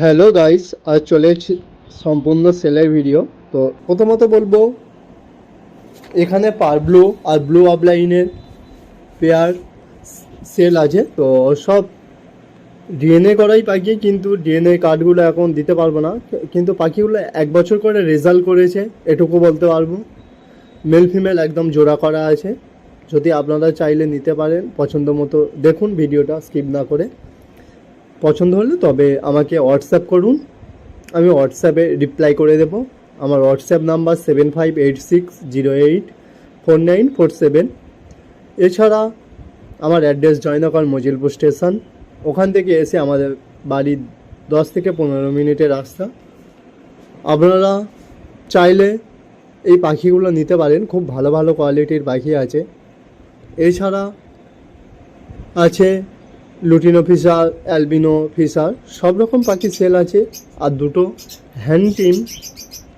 Hello guys আজ চলে এসেছি সম্পূর্ণ সেলের ভিডিও তো প্রথমত বলব, এখানে পার ব্লু আর ব্লু আপলাইনের পেয়ার সেল আছে। তো সব ডিএনএ করাই পাখি, কিন্তু ডিএনএ কার্ডগুলো এখন দিতে পারব না। কিন্তু পাখিগুলো এক বছর করে রেজাল্ট করেছে, এটুকু বলতে পারব। মেল ফিমেল একদম জোড়া করা আছে। যদি আপনারা চাইলে নিতে পারেন, পছন্দ মতো দেখুন ভিডিওটা স্কিপ না করে। পছন্দ হলে তবে আমাকে হোয়াটসঅ্যাপ করুন। আমি হোয়াটসঅ্যাপে রিপ্লাই করে দেবো। আমার WhatsApp number seven five eight six zero eight four nine four seven এছাড়া আমার অ্যাড্রেস জয়নগর মজিলপুর স্টেশন। ওখান থেকে এসে আমাদের বাড়ির দশ থেকে পনেরো মিনিটের রাস্তা। আপনারা চাইলে এই পাখিগুলো নিতে পারেন। খুব ভালো ভালো কোয়ালিটির পাখি আছে। এছাড়া আছে লুটিনো ফিশার অ্যালবিনো ফিশার সব রকম পাখি সেল আছে। আর দুটো হ্যান্ড টিম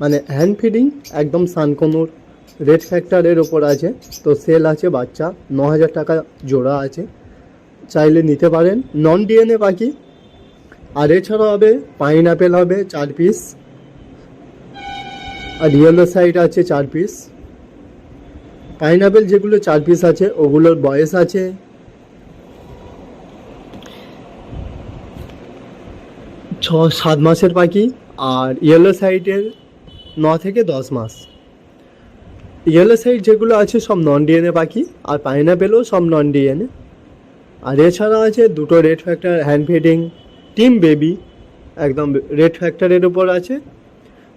মানে হ্যান্ড ফিডিং একদম সানকনুর রেড ফ্যাক্টরের ওপর আছে। তো সেল আছে বাচ্চা ন হাজার টাকা জোড়া আছে। চাইলে নিতে পারেন। নন ডিএনএ পাখি। আর এছাড়াও হবে পাইন অ্যাপেল হবে চার পিস আর ইয়েলো সাইড আছে চার পিস পাইনাপেল যেগুলো চার পিস আছে, ওগুলোর বয়স আছে। ছ, সাত মাসের পাখি আর ইয়েলো সাইডের ন থেকে দশ মাস। ইয়েলো সাইড যেগুলো আছে সব নন ডিএনএ পাখি আর পাইনাপেলও সব নন ডিএনএ আর এছাড়া আছে দুটো red factor hand feeding tame baby একদম রেড ফ্যাক্টরের উপর আছে।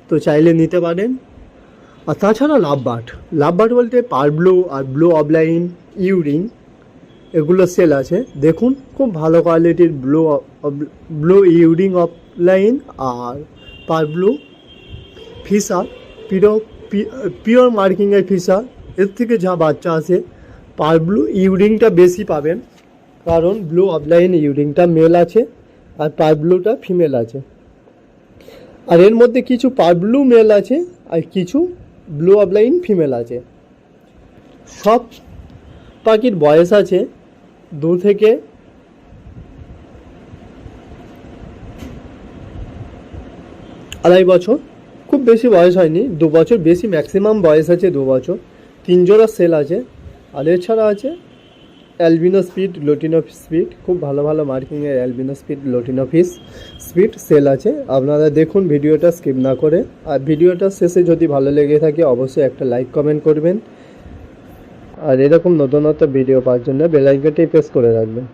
তো চাইলে নিতে পারেন। আর তাছাড়া লাভবার্ড লাভবার্ড বলতে পার ব্লু আর ব্লু অবলাইন ইউরিং এগুলো সেল আছে। দেখুন, খুব ভালো কোয়ালিটির ব্লু ব্লু ইউরিং অফলাইন আর পার ব্লু ফিসার পিরো পিওর মার্কিংয়ের ফিসার এর থেকে যা বাচ্চা আছে, পার ব্লু ইউরিংটা বেশি পাবেন। কারণ ব্লু অফলাইন ইউরিংটা মেল আছে আর পার ব্লুটা ফিমেল আছে। আর এর মধ্যে কিছু পার ব্লু মেল আছে আর কিছু ব্লু অফলাইন ফিমেল আছে। সব পাখির বয়স আছে দু থেকে আড়াই বছর। খুব বেশি বয়স হয়নি, দু বছর বেশি ম্যাক্সিমাম বয়স আছে দু বছর। তিন জোড়া সেল আছে, আর এছাড়া আছে অ্যালবিনো স্পিড লোটিনো স্পিড খুব ভালো ভালো মার্কিংয়ের albino split lutino split sale আছে। আপনারা দেখুন ভিডিওটা স্কিপ না করে। আর ভিডিওটা শেষে যদি ভালো লেগে থাকে, অবশ্যই একটা লাইক কমেন্ট করবেন। আর এরকম নতুনত্ব ভিডিও পাওয়ার জন্য বেলাইকনটি প্রেস করে রাখবেন।